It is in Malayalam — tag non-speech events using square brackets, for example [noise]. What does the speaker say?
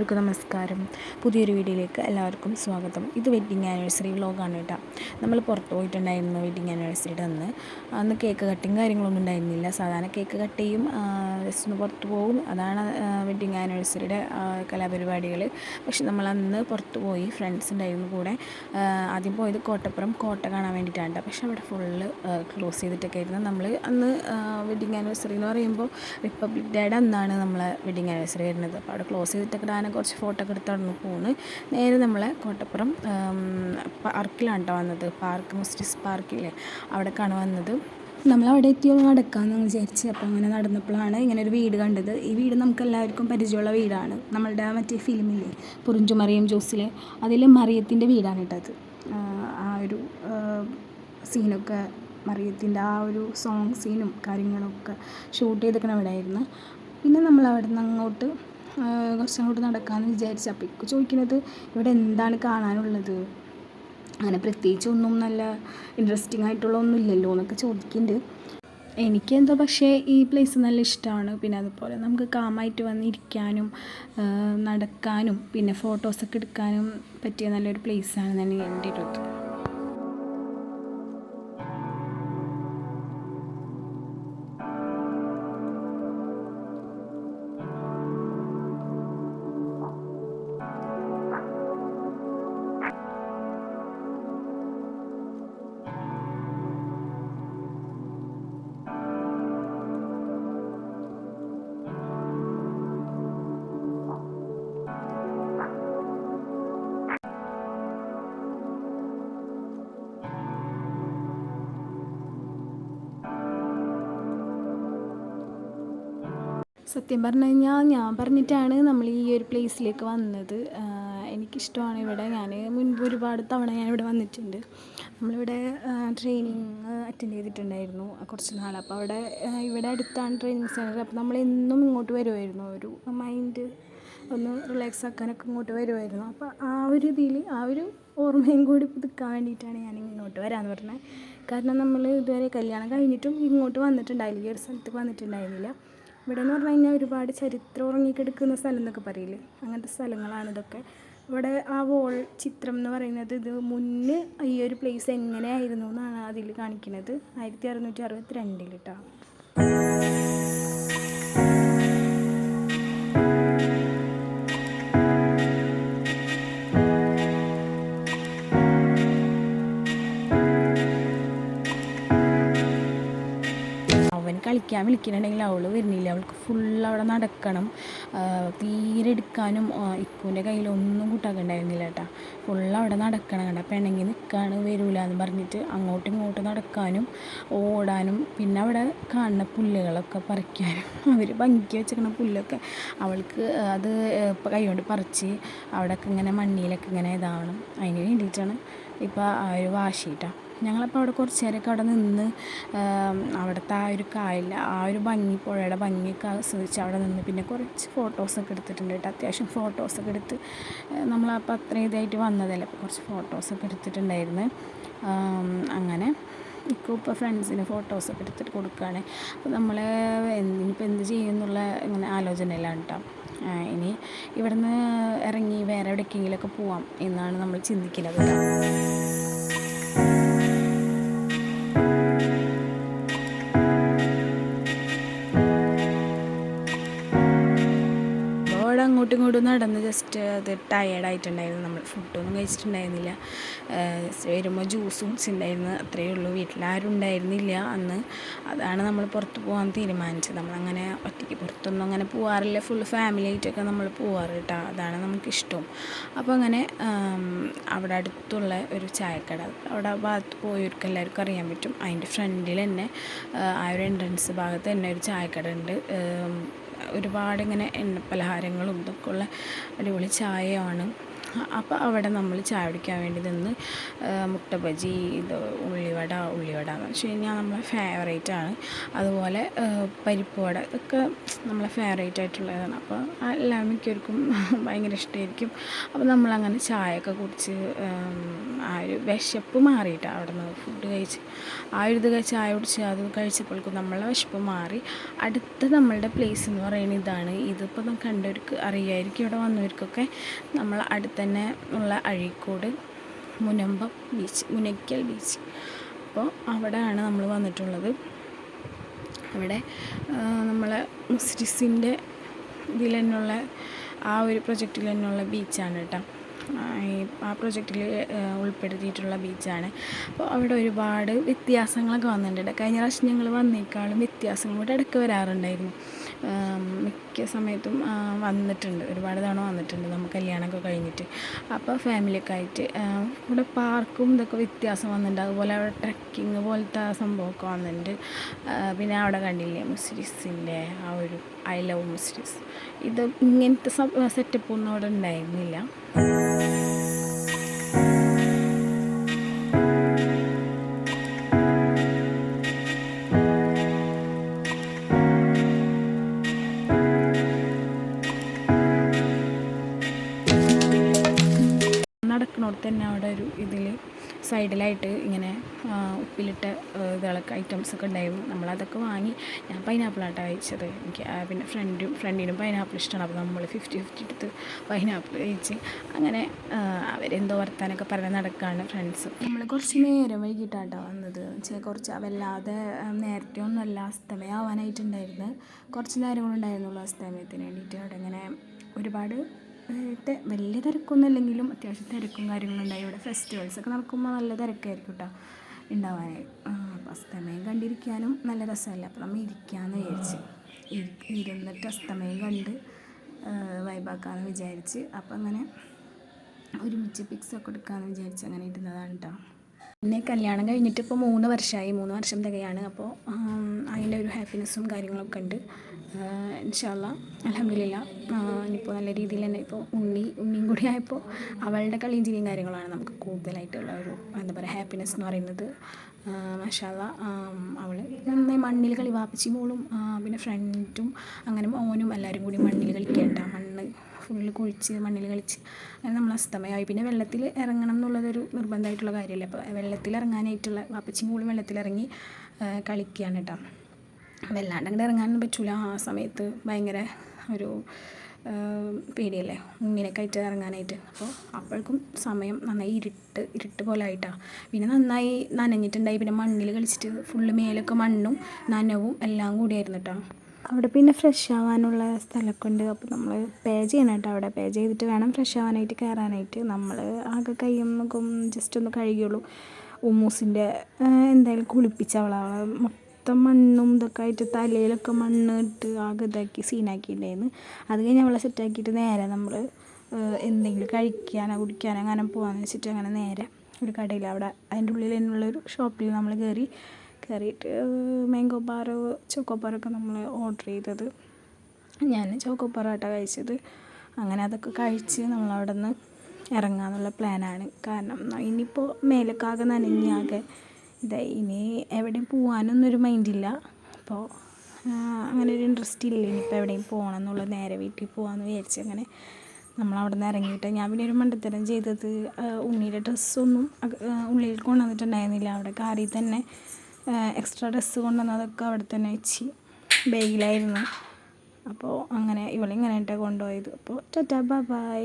എല്ലാവർക്കും നമസ്കാരം. പുതിയൊരു വീഡിയോയിലേക്ക് എല്ലാവർക്കും സ്വാഗതം. ഇത് വെഡ്ഡിങ് ആനിവേഴ്സറി വ്ലോഗാണ് കേട്ടോ. നമ്മൾ പുറത്ത് പോയിട്ടുണ്ടായിരുന്നു വെഡ്ഡിങ് ആനിവേഴ്സറിയുടെ അന്ന്. അന്ന് കേക്ക് കട്ടിങ് കാര്യങ്ങളൊന്നും ഉണ്ടായിരുന്നില്ല. സാധാരണ കേക്ക് കട്ട് ചെയ്യും ജസ്റ്റ് ഒന്ന് പുറത്ത് പോകും. അതാണ് വെഡ്ഡിങ് ആനിവേഴ്സറിയുടെ കലാപരിപാടികൾ പക്ഷെ നമ്മൾ അന്ന് പുറത്ത് പോയി ഫ്രണ്ട്സ് ഉണ്ടായിരുന്നു കൂടെ. ആദ്യം പോയത് കോട്ടപ്പുറം കോട്ട കാണാൻ വേണ്ടിയിട്ടാണ് പക്ഷെ അവിടെ ഫുള്ള് ക്ലോസ് ചെയ്തിട്ടൊക്കെ ആയിരുന്നു. നമ്മൾ അന്ന് വെഡ്ഡിങ് ആനിവേഴ്സറി എന്ന് പറയുമ്പോൾ റിപ്പബ്ലിക് ഡേയുടെ അന്നാണ് നമ്മളെ വെഡ്ഡിങ് ആനിവേഴ്സറി വരുന്നത്. അപ്പോൾ അവിടെ ക്ലോസ് ചെയ്തിട്ടൊക്കെ ഇടാനെ കുറച്ച് ഫോട്ടോ ഒക്കെ എടുത്ത് അവിടെ നിന്ന് പോകുന്നു നേരെ നമ്മളെ കോട്ടപ്പുറം പാർക്കിലാണ് കേട്ടോ വന്നത്. പാർക്ക് മുസ്റ്റിസ് പാർക്കില്ലേ അവിടേക്കാണ് വന്നത്. നമ്മൾ അവിടെ എത്തിയോ നടക്കാമെന്ന് വിചാരിച്ച്. അപ്പോൾ അങ്ങനെ നടന്നപ്പോഴാണ് ഇങ്ങനെ ഒരു വീട് കണ്ടത്. ഈ വീട് നമുക്ക് എല്ലാവർക്കും പരിചയമുള്ള വീടാണ്. നമ്മളുടെ മറ്റേ ഫിലിമില്ലേ പുറിഞ്ചു മറിയം ജോസിലെ അതിൽ മറിയത്തിന്റെ വീടാണ് കേട്ടത് ആ ഒരു സീനൊക്കെ മറിയത്തിന്റെ ആ ഒരു സോങ് സീനും കാര്യങ്ങളൊക്കെ ഷൂട്ട് ചെയ്തിരിക്കണ അവിടെ ആയിരുന്നു പിന്നെ നമ്മൾ അവിടെ നിന്ന് അങ്ങോട്ട് കുറച്ചങ്ങോട്ട് നടക്കാമെന്ന് വിചാരിച്ചു. അപ്പോൾ ഇപ്പോൾ ചോദിക്കുന്നത് ഇവിടെ എന്താണ് കാണാനുള്ളത്? അങ്ങനെ പ്രത്യേകിച്ച് ഒന്നും നല്ല ഇൻട്രസ്റ്റിംഗ് ആയിട്ടുള്ള ഒന്നും ഇല്ലല്ലോ എന്നൊക്കെ ചോദിക്കുന്നുണ്ട് എനിക്കെന്തോ പക്ഷേ ഈ പ്ലേസ് നല്ല ഇഷ്ടമാണ് പിന്നെ അതുപോലെ നമുക്ക് കാമായിട്ട് വന്നിരിക്കാനും നടക്കാനും പിന്നെ ഫോട്ടോസൊക്കെ എടുക്കാനും പറ്റിയ നല്ലൊരു പ്ലേസാണെന്നാണ് എന്റെ ഒരു സത്യം പറഞ്ഞു കഴിഞ്ഞാൽ ഞാൻ പറഞ്ഞിട്ടാണ് നമ്മൾ ഈ ഒരു പ്ലേസിലേക്ക് വന്നത്. എനിക്കിഷ്ടമാണ് ഇവിടെ. ഞാൻ മുൻപ് ഒരുപാട് തവണ ഞാൻ ഇവിടെ വന്നിട്ടുണ്ട്. നമ്മളിവിടെ ട്രെയിനിങ് അറ്റൻഡ് ചെയ്തിട്ടുണ്ടായിരുന്നു. കുറച്ച് നാൾ അപ്പോൾ അവിടെ ഇവിടെ അടുത്താണ് ട്രെയിനിങ് സെന്റർ അപ്പോൾ നമ്മൾ എന്നും ഇങ്ങോട്ട് വരുമായിരുന്നു ഒരു മൈൻഡ് ഒന്ന് റിലാക്സ് ആക്കാനൊക്കെ ഇങ്ങോട്ട് വരുമായിരുന്നു അപ്പോൾ ആ ഒരു ഇതിൽ ആ ഒരു ഓർമ്മയും കൂടി പുതുക്കാൻ വേണ്ടിയിട്ടാണ് ഞാൻ ഇങ്ങോട്ട് വരാമെന്ന് പറഞ്ഞത്. കാരണം നമ്മൾ ഇതുവരെ കല്യാണം കഴിഞ്ഞിട്ടും ഇങ്ങോട്ട് വന്നിട്ടുണ്ടായില്ല. ഈ ഒരു സ്ഥലത്തേക്ക് വന്നിട്ടുണ്ടായിരുന്നില്ല. ഇവിടെ എന്ന് പറഞ്ഞു കഴിഞ്ഞാൽ ഒരുപാട് ചരിത്രം ഉറങ്ങിക്കിടക്കുന്ന സ്ഥലം എന്നൊക്കെ പറയില്ലേ? അങ്ങനത്തെ സ്ഥലങ്ങളാണ് ഇതൊക്കെ. ഇവിടെ ആ വോൾ ചിത്രം എന്ന് പറയുന്നത് ഇത് മുന്നേ ഈ ഒരു പ്ലേസ് എങ്ങനെയായിരുന്നു എന്നാണ് അതിൽ കാണിക്കുന്നത് ആയിരത്തി അറുന്നൂറ്റി അറുപത്തി രണ്ടിൽ കേട്ടോ കളിക്കാൻ വിളിക്കുന്നുണ്ടെങ്കിൽ അവൾ വരുന്നില്ല. അവൾക്ക് ഫുൾ അവിടെ നടക്കണം. തീരെ എടുക്കാനും ഇപ്പൂന്റെ കയ്യിലൊന്നും കൂട്ടാക്കണ്ടായിരുന്നില്ല കേട്ടാ. ഫുൾ അവിടെ നടക്കണം കണ്ട. പിണങ്ങി നിൽക്കാണ് വരൂല എന്ന് പറഞ്ഞിട്ട് അങ്ങോട്ടും ഇങ്ങോട്ടും നടക്കാനും ഓടാനും പിന്നെ അവിടെ കാണുന്ന പുല്ലുകളൊക്കെ പറിക്കാനും. അവർ ഭംഗി വെച്ചിരിക്കുന്ന പുല്ലൊക്കെ അവൾക്ക് അത് കൈകൊണ്ട് പറിച്ച് അവിടെയൊക്കെ ഇങ്ങനെ മണ്ണിയിലൊക്കെ ഇങ്ങനെ ഇതാവണം. അതിന് വേണ്ടിയിട്ടാണ് ഇപ്പോൾ ആ ഒരു വാശി കേട്ടോ. ഞങ്ങളപ്പോൾ അവിടെ കുറച്ച് നേരമൊക്കെ അവിടെ നിന്ന് അവിടുത്തെ ആ ഒരു കായലിൽ ആ ഒരു ഭംഗി പുഴയുടെ ഭംഗിയൊക്കെ ആസ്വദിച്ച് അവിടെ നിന്ന് പിന്നെ കുറച്ച് ഫോട്ടോസൊക്കെ എടുത്തിട്ടുണ്ട് കേട്ടോ. അത്യാവശ്യം ഫോട്ടോസൊക്കെ എടുത്ത് നമ്മളപ്പോൾ അത്രയും ഇതായിട്ട് വന്നതല്ലേ. അപ്പോൾ കുറച്ച് ഫോട്ടോസൊക്കെ എടുത്തിട്ടുണ്ടായിരുന്നു. അങ്ങനെ ഇപ്പോൾ ഇപ്പോൾ ഫ്രണ്ട്സിന് ഫോട്ടോസൊക്കെ എടുത്തിട്ട് കൊടുക്കുകയാണ്. അപ്പോൾ നമ്മൾ ഇനിയിപ്പോൾ എന്ത് ചെയ്യുമെന്നുള്ള ഇങ്ങനെ ആലോചനയിലാണ് കേട്ടോ. ഇനി ഇവിടുന്ന് ഇറങ്ങി വേറെ എവിടേക്കെങ്കിലുമൊക്കെ പോവാം എന്നാണ് നമ്മൾ ചിന്തിക്കുന്നത് നടന്ന് ജസ്റ്റ് അത് ടയേർഡായിട്ടുണ്ടായിരുന്നു നമ്മൾ ഫുഡൊന്നും കഴിച്ചിട്ടുണ്ടായിരുന്നില്ല. വരുമ്പോൾ ജ്യൂസും ഉണ്ടായിരുന്നു അത്രയേ ഉള്ളൂ. വീട്ടിലാരും ഉണ്ടായിരുന്നില്ല അന്ന്. അതാണ് നമ്മൾ പുറത്ത് പോകാൻ തീരുമാനിച്ചത്. നമ്മളങ്ങനെ ഒറ്റയ്ക്ക് പുറത്തൊന്നും അങ്ങനെ പോകാറില്ല ഫുൾ ഫാമിലി ആയിട്ടൊക്കെ നമ്മൾ പോകാറ് കേട്ടോ അതാണ് നമുക്കിഷ്ടം. അപ്പോൾ അങ്ങനെ അവിടെ അടുത്തുള്ള ഒരു ചായക്കട. അവിടെ ഭാഗത്ത് പോയവർക്ക് എല്ലാവർക്കും അറിയാൻ പറ്റും. അതിന്റെ ഫ്രണ്ടിൽ തന്നെ ആ ഒരു എൻട്രൻസ് ഭാഗത്ത് തന്നെ ഒരു ചായക്കട ഉണ്ട്. ഒരുപാട് ഇങ്ങനെ എണ്ണ പലഹാരങ്ങളും ഇതൊക്കെയുള്ള അടിപൊളി ചായയാണ്. അപ്പോൾ അവിടെ നമ്മൾ ചായ കുടിക്കാൻ വേണ്ടി നിന്ന് മുട്ട ബജി ഇത് ഉള്ളിവട ഉള്ളിവട എന്ന് വെച്ച് കഴിഞ്ഞാൽ നമ്മളെ ഫേവറേറ്റ് ആണ്. അതുപോലെ പരിപ്പ് വട ഇതൊക്കെ നമ്മളെ ഫേവറേറ്റ് ആയിട്ടുള്ളതാണ്. അപ്പോൾ എല്ലാം മിക്കവർക്കും [laughs] ഭയങ്കര ഇഷ്ടമായിരിക്കും. അപ്പോൾ നമ്മളങ്ങനെ ചായയൊക്കെ കുടിച്ച് ആ ഒരു വിശപ്പ് മാറിയിട്ടാണ് അവിടെ നിന്ന് ഫുഡ് കഴിച്ച് ആ ഒരു ഇത് ചായ കുടിച്ച് അത് കഴിച്ചപ്പോഴേക്കും നമ്മളെ വിശപ്പ് മാറി. അടുത്ത നമ്മളുടെ പ്ലേസ് എന്ന് പറയുന്നത് ഇതാണ്. ഇതിപ്പോൾ കണ്ടവർക്ക് അറിയായിരിക്കും ഇവിടെ വന്നവർക്കൊക്കെ നമ്മൾ അടുത്ത് തന്നെ ഉള്ള അഴീക്കോട് മുനമ്പം ബീച്ച് മുനയ്ക്കൽ ബീച്ച്. അപ്പോൾ അവിടെയാണ് നമ്മൾ വന്നിട്ടുള്ളത്. അവിടെ നമ്മളെ മുസ്ലിസിന്റെ ഇതിൽ തന്നെയുള്ള ആ ഒരു പ്രൊജക്റ്റിൽ തന്നെയുള്ള ബീച്ചാണ് കേട്ടോ. ആ പ്രൊജക്റ്റിൽ ഉൾപ്പെടുത്തിയിട്ടുള്ള ബീച്ചാണ്. അപ്പോൾ അവിടെ ഒരുപാട് വ്യത്യാസങ്ങളൊക്കെ വന്നിട്ടുണ്ട്. കഴിഞ്ഞ പ്രാവശ്യം ഞങ്ങൾ വന്നേക്കാളും വ്യത്യാസങ്ങൾ ഇവിടെ ഇടയ്ക്ക് വരാറുണ്ടായിരുന്നു. മിക്ക സമയത്തും വന്നിട്ടുണ്ട്. ഒരുപാട് തവണ വന്നിട്ടുണ്ട് നമുക്ക് കല്യാണമൊക്കെ കഴിഞ്ഞിട്ട്. അപ്പോൾ ഫാമിലിയൊക്കെ ആയിട്ട് ഇവിടെ പാർക്കും ഇതൊക്കെ വ്യത്യാസം വന്നിട്ടുണ്ട്. അതുപോലെ അവിടെ ട്രക്കിങ് പോലത്തെ സംഭവമൊക്കെ വന്നിട്ടുണ്ട്. പിന്നെ അവിടെ കണ്ടില്ലേ മുസ്ലിസിന്റെ ആ ഒരു ഐ ലവ് മുസ്ലിസ്. ഇത് ഇങ്ങനത്തെ സെറ്റപ്പ് ഒന്നും അവിടെ ഉണ്ടായിരുന്നില്ല. തന്നെ അവിടെ ഒരു ഇതിൽ സൈഡിലായിട്ട് ഇങ്ങനെ ഉപ്പിലിട്ട ഇതൊക്കെ ഐറ്റംസ് ഒക്കെ ഉണ്ടായിരുന്നു. നമ്മളതൊക്കെ വാങ്ങി ഞാൻ പൈനാപ്പിൾ പൈനാപ്പിളാട്ടോ കഴിച്ചത്. എനിക്ക് പിന്നെ ഫ്രണ്ടും ഫ്രണ്ടിനും പൈനാപ്പിൾ ഇഷ്ടമാണ് അപ്പോൾ നമ്മൾ ഫിഫ്റ്റി ഫിഫ്റ്റി എടുത്ത് പൈനാപ്പിൾ കഴിച്ച് അങ്ങനെ അവരെന്തോ വർത്താനൊക്കെ പറഞ്ഞ് നടക്കുകയാണ് ഫ്രണ്ട്സ് നമ്മൾ കുറച്ച് നേരം വൈകിട്ടാട്ടോ വന്നത്. വെച്ചാൽ കുറച്ച് വല്ലാതെ നേരത്തെ ഒന്നുമല്ല അസ്തമയമാവാനായിട്ടുണ്ടായിരുന്നു കുറച്ച് നേരങ്ങളുണ്ടായിരുന്നുള്ളൂ അസ്തമയത്തിന് വേണ്ടിയിട്ട്. അവിടെ ഇങ്ങനെ ഒരുപാട് വലിയ തിരക്കൊന്നും ഇല്ലെങ്കിലും അത്യാവശ്യം തിരക്കും കാര്യങ്ങളുണ്ടായി ഇവിടെ ഫെസ്റ്റിവൽസൊക്കെ നടക്കുമ്പോൾ നല്ല തിരക്കായിരിക്കും കേട്ടോ ഉണ്ടാവാനായി. അപ്പോൾ അസ്തമയം കണ്ടിരിക്കാനും നല്ല രസമല്ല? അപ്പോൾ നമ്മൾ ഇരിക്കാമെന്ന് വിചാരിച്ച്. ഇരുന്നിട്ട് അസ്തമയം കണ്ട് വൈബാക്കാമെന്ന് വിചാരിച്ച്. അപ്പോൾ അങ്ങനെ ഒരുമിച്ച് പിക്സ് ഒക്കെ എടുക്കാമെന്ന് വിചാരിച്ച് അങ്ങനെ ഇരുന്നതാണ് കേട്ടോ പിന്നെ കല്യാണം കഴിഞ്ഞിട്ട് ഇപ്പോൾ മൂന്ന് വർഷമായി മൂന്ന് വർഷം തികയാണ്. അപ്പോൾ അതിന്റെ ഒരു ഹാപ്പിനെസ്സും കാര്യങ്ങളൊക്കെ ഉണ്ട്. ഇൻഷാല്ല അലഹമില്ല ഇനിയിപ്പോൾ നല്ല രീതിയിൽ തന്നെ ഇപ്പോൾ ഉണ്ണി ഉണ്ണിയും കൂടി ആയപ്പോൾ അവളുടെ കളിയും ചിരിയും കാര്യങ്ങളാണ് നമുക്ക് കൂടുതലായിട്ടുള്ള ഒരു എന്താ പറയുക ഹാപ്പിനെസ് എന്ന് പറയുന്നത്. മഷാല അവൾ നന്നായി മണ്ണിൽ കളി വാപ്പച്ചി മോളും പിന്നെ ഫ്രണ്ടും അങ്ങനെ ഓനും എല്ലാവരും കൂടി മണ്ണിൽ കളിക്കേണ്ട. മണ്ണ് ഫുള്ള് കുഴിച്ച് മണ്ണിൽ കളിച്ച് അങ്ങനെ നമ്മൾ അസ്തമയമായി. പിന്നെ വെള്ളത്തിൽ ഇറങ്ങണം എന്നുള്ളതൊരു നിർബന്ധമായിട്ടുള്ള കാര്യമല്ലേ? അപ്പോൾ വെള്ളത്തിൽ ഇറങ്ങാനായിട്ടുള്ള വാപ്പച്ചിയും മോളും വെള്ളത്തിലിറങ്ങി കളിക്കുകയാണ് കേട്ടോ. വല്ലാണ്ട് അങ്ങോട്ട് ഇറങ്ങാനൊന്നും പറ്റില്ല ആ സമയത്ത് ഭയങ്കര ഒരു പേടിയല്ലേ? ഇങ്ങനെയൊക്കെ ആയിട്ട് ഇറങ്ങാനായിട്ട്. അപ്പോൾ അപ്പോഴേക്കും സമയം നന്നായി ഇരുട്ട് ഇരുട്ട് പോലെ ആയിട്ടാണ് പിന്നെ നന്നായി നനഞ്ഞിട്ടുണ്ടായി. പിന്നെ മണ്ണിൽ കളിച്ചിട്ട് ഫുള്ള് മേലൊക്കെ മണ്ണും നനവും എല്ലാം കൂടിയായിരുന്നു കേട്ടോ അവിടെ പിന്നെ ഫ്രഷ് ആവാനുള്ള സ്ഥലമൊക്കെ ഉണ്ട്. അപ്പോൾ നമ്മൾ പേ ചെയ്യണം കേട്ടോ അവിടെ. പേ ചെയ്തിട്ട് വേണം ഫ്രഷ് ആവാനായിട്ട് കയറാനായിട്ട് നമ്മൾ ആകെ കയ്യും ജസ്റ്റ് ഒന്ന് കഴുകിയുള്ളൂ ഉമ്മൂസിന്റെ എന്തായാലും കുളിപ്പിച്ചവളവളെ മൊത്തം മണ്ണും ഇതൊക്കെ ആയിട്ട് തലയിലൊക്കെ മണ്ണ് ഇട്ട് ആകെ ഇതാക്കി സീനാക്കിയിട്ടുണ്ടായിരുന്നു അത് കഴിഞ്ഞ് അവളെ സെറ്റാക്കിയിട്ട് നേരെ നമ്മൾ എന്തെങ്കിലും കഴിക്കാനോ കുടിക്കാനോ അങ്ങനെ പോകാമെന്ന് വെച്ചിട്ട് അങ്ങനെ നേരെ ഒരു കടയിൽ അവിടെ അതിന്റെ ഉള്ളിൽ തന്നെയുള്ളൊരു ഷോപ്പിൽ നമ്മൾ കയറി കയറിയിട്ട് മാംഗോ ബാറോ ചോക്കോ ബാറൊക്കെ നമ്മൾ ഓർഡർ ചെയ്തത്. ഞാൻ ചോക്കോ പൊറോട്ട കഴിച്ചത്. അങ്ങനെ അതൊക്കെ കഴിച്ച് നമ്മളവിടെ നിന്ന് ഇറങ്ങാമെന്നുള്ള പ്ലാനാണ് കാരണം ഇനിയിപ്പോൾ മേലക്കാകെ നനഞ്ഞാകെ ഇതായി. ഇനി എവിടെയും പോകാനൊന്നും ഒരു മൈൻഡില്ല അപ്പോൾ അങ്ങനെ ഒരു ഇൻട്രസ്റ്റ് ഇല്ല? ഇനിയിപ്പോൾ എവിടെയും പോകണം എന്നുള്ള നേരെ വീട്ടിൽ പോകാമെന്ന് വിചാരിച്ച് അങ്ങനെ നമ്മൾ അവിടെ നിന്ന് ഇറങ്ങിയിട്ട് ഞാൻ പിന്നെ ഒരു മണ്ടത്തരം ചെയ്തത് ഉണ്ണിയുടെ ഡ്രസ്സൊന്നും ഉള്ളിൽ കൊണ്ടുവന്നിട്ടുണ്ടായിരുന്നില്ല. അവിടെ കാറിൽ തന്നെ എക്സ്ട്രാ ഡ്രസ്സ് കൊണ്ടുവന്നതൊക്കെ അവിടെ തന്നെ വെച്ച് ബാഗിലായിരുന്നു അപ്പോൾ അങ്ങനെ ഇവളിങ്ങനെ കൊണ്ടുപോയത്. അപ്പോൾ ടാറ്റാ ബൈ